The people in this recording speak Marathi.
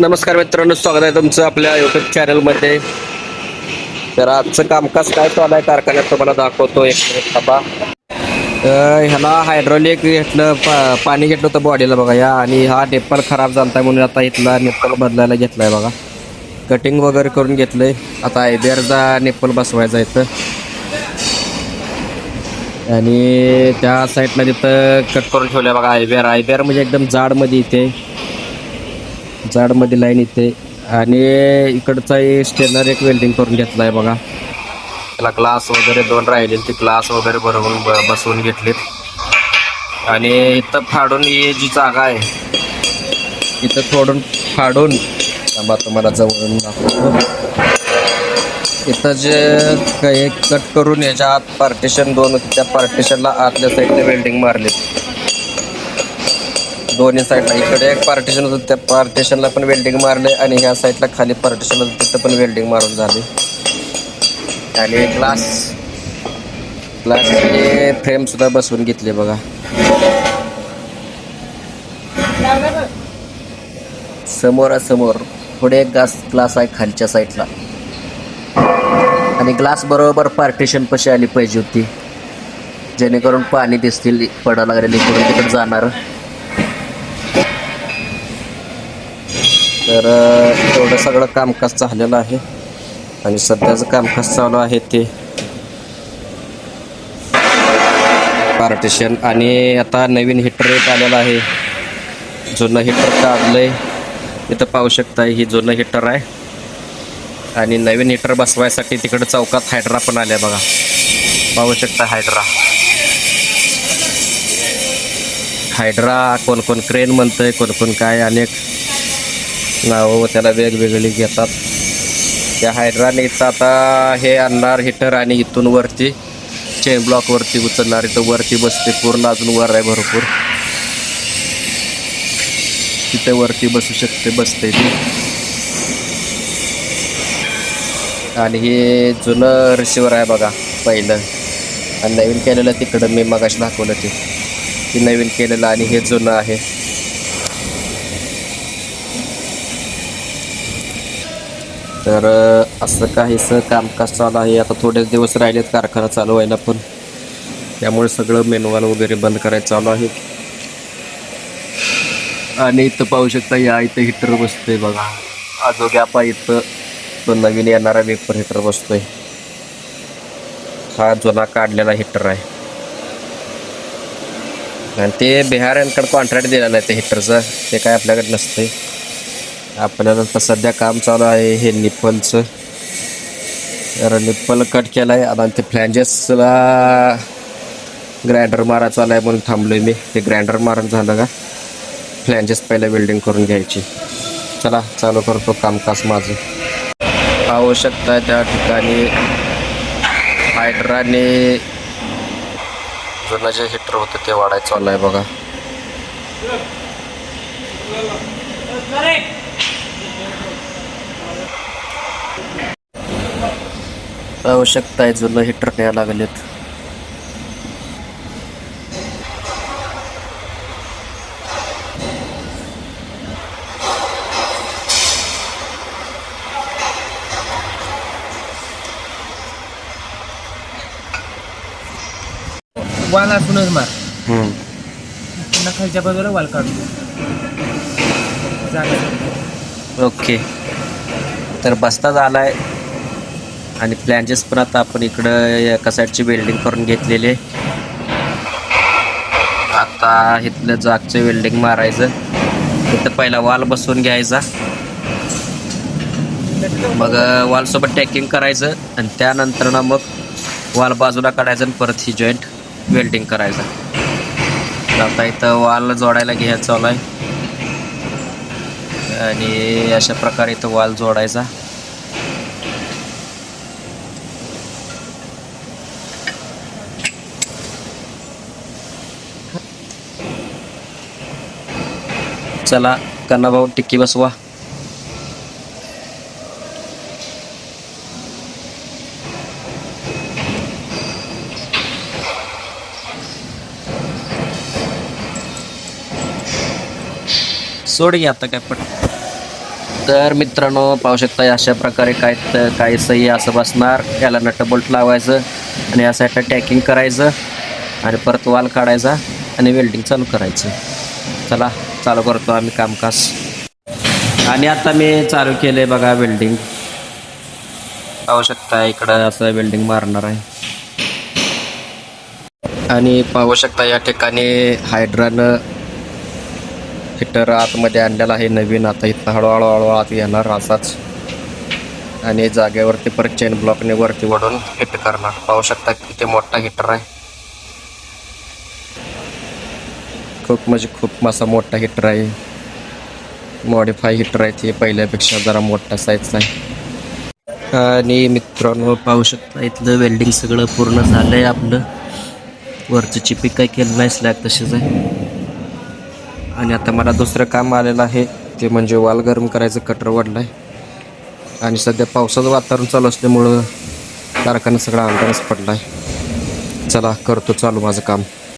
नमस्कार मित्रांनो स्वागत आहे तुमचं आपल्या युट्यूब चॅनलमध्ये तर आजचं कामकाज काय चालू आहे? कारखान्यात तुम्हाला दाखवतो. एक मिनिट थांबा. ह्याला हायड्रोलिक घेतलं पा पाणी घेतलं होतं बॉडीला बघा. या आणि हा नेपल खराब झाला आहे म्हणून आता इथला नेपल बदलायला घेतला आहे बघा. कटिंग वगैरे करून घेतलं आहे आता आयबीआरचा नेपल बसवायचा इथं. आणि त्या साईडला तिथं कट करून ठेवलं आहे बघा आयबीआर आयबीआर म्हणजे एकदम जाडमध्ये इथे. जाडमध्ये लाईन इथे. आणि इकडचा स्टेनर एक वेल्डिंग करून घेतला आहे बघा. त्याला ग्लास वगैरे दोन राहिले ते ग्लास वगैरे भरवून ब बसवून घेतलेत. आणि इथं फाडून ही जी जागा आहे इथं थोडून फाडून थांबा तुम्हाला जवळून दाखवतो. इथं जे काही कट करून याच्या आत पार्टिशन दोन होते त्या पार्टिशनला आतल्या साईडने वेल्डिंग मारलेत. दोन्ही साईडला. इकडे एक पार्टिशन होतं त्या पार्टिशनला पण वेल्डिंग मारले आणि ह्या साईडला खाली पार्टिशन होतं तिथं पण वेल्डिंग मारून झाली. आणि ग्लास ग्लासचे फ्रेम सुद्धा बसवून घेतले बघा. समोरासमोर पुढे एक ग्लास ग्लास आहे खालच्या साईडला. आणि ग्लास बरोबर पार्टिशन पशी आली पाहिजे होती? जेणेकरून पाणी दिसतील पडायला लागलेली इकडून तिकडे जाणार. तर एवढं सगळं कामकाज झालेलं आहे. आणि सध्याचं कामकाज चालू आहे ते पार्टिशन आणि आता नवीन हिटर एक आलेलं आहे. जुनं हिटर काढलंय. इथं पाहू शकता ही जुनं हिटर आहे. आणि नवीन हिटर बसवायसाठी तिकडं चौकात हायड्रा पण आल्या बघा. पाहू शकता हायड्रा. हायड्रा कोण कोण क्रेन म्हणतंय कोण कोण काय अनेक नावं त्याला वेगवेगळी घेतात. त्या हायड्रानेच आता हे आणणार हिटर आणि इथून वरती. चेन ब्लॉकवरती उचलणार इथं वरती बसते पूर्ण अजून वर आहे भरपूर. तिथे वरती बसू शकते बसते ती. आणि हे जुनं रिसिवर आहे बघा पहिलं. आणि नवीन केलेलं तिकडं मी मगाशी दाखवलं ते. ते नवीन केलेलं आणि हे जुनं आहे. तर असं काहीसं कामकाज चालू आहे. आता थोडेच दिवस राहिलेत कारखाना चालू व्हायला पण. त्यामुळे सगळं मेनवाल वगैरे बंद करायचं चालू आहे. आणि इथं पाहू शकता या इथं हिटर बसतोय बघा. आजोग्यापा इथं तो नवीन येणारा वेपर हिटर बसतोय. हा जुना काढलेला हिटर आहे. आणि ते बिहार यांकडे कॉन्ट्रॅक्ट दिलेलं आहे ते हिटरचं ते काय आपल्याकडे नसते आपल्याला तर सध्या काम चालू आहे हे निप्पलचं. तर निप्पल कट केलं आहे आणि ते फ्लॅन्जेसला ग्राइंडर मारा चालू आहे म्हणून थांबलो आहे मी. ते ग्राइंडर मारून झालं का? फ्लॅन्जेस पहिलं वेल्डिंग करून घ्यायची. चला चालू करतो कामकाज माझं. पाहू शकता त्या ठिकाणी. हायड्राने जुनं जे हिटर होतं ते वाढायचं आलं आहे बघा. पाहू शकताय जुनं हिटर न्यायला लागलेत. वाल असूनच मार. हम्म. पुन्हा खालच्या बाजूला वाल काढतो जागा. ओके. तर बस्ता झालाय. आणि प्लॅनचेस पण आता आपण इकडं एका साईडची वेल्डिंग करून घेतलेली आहे. आता इथलं जागचं वेल्डिंग मारायचं. इथं पहिला वाल बसवून घ्यायचा. मग वालसोबत टॅकिंग करायचं आणि त्यानंतर ना मग वाल बाजूला काढायचं आणि परत ही जॉईंट वेल्डिंग करायचं. आता इथं वाल जोडायला घ्यायचं चालू आहे. आणि अशा प्रकारे इथं वाल जोडायचा. चला कन्नाभाऊ टिक्की बसवा. सोड घे आता काय पट तर मित्रांनो पाहू शकता अशा प्रकारे काय काय सही असं बसणार. याला नट बोल्ट लावायचं आणि या साईडला टॅकिंग करायचं आणि परत वाल काढायचा आणि वेल्डिंग चालू करायचं. चला चालू करतो आम्ही कामकाज. आणि आता मी चालू केलं आहे बघा वेल्डिंग पाहू शकता इकडं असं वेल्डिंग मारणार आहे. आणि पाहू शकता या ठिकाणी हायड्रानं हिटर आतमध्ये आणलेला आहे नवीन. आता इथं हळूहळू हळू आत येणार असाच. आणि जागेवरती परत चेन ब्लॉकने वरती वडून हिट करणार. पाहू शकता किती मोठा हिटर आहे. खूप म्हणजे खूप असा मोठा हिटर आहे. मॉडीफाय हिटर आहे ते पहिल्यापेक्षा जरा मोठा साईजचा आहे. आणि मित्रांनो पाहू शकता इथलं वेल्डिंग सगळं पूर्ण झालं आहे आपलं. वरचं चिपी काही केलं नाही स्लॅब तशीच आहे. आणि आता मला दुसरं काम आलेलं आहे ते म्हणजे वाल गरम करायचं कटर वाढलं आहे. आणि सध्या पावसाचं वातावरण चालू असल्यामुळं कारखाना सगळा अंधारच पडला आहे चला करतो चालू माझं काम.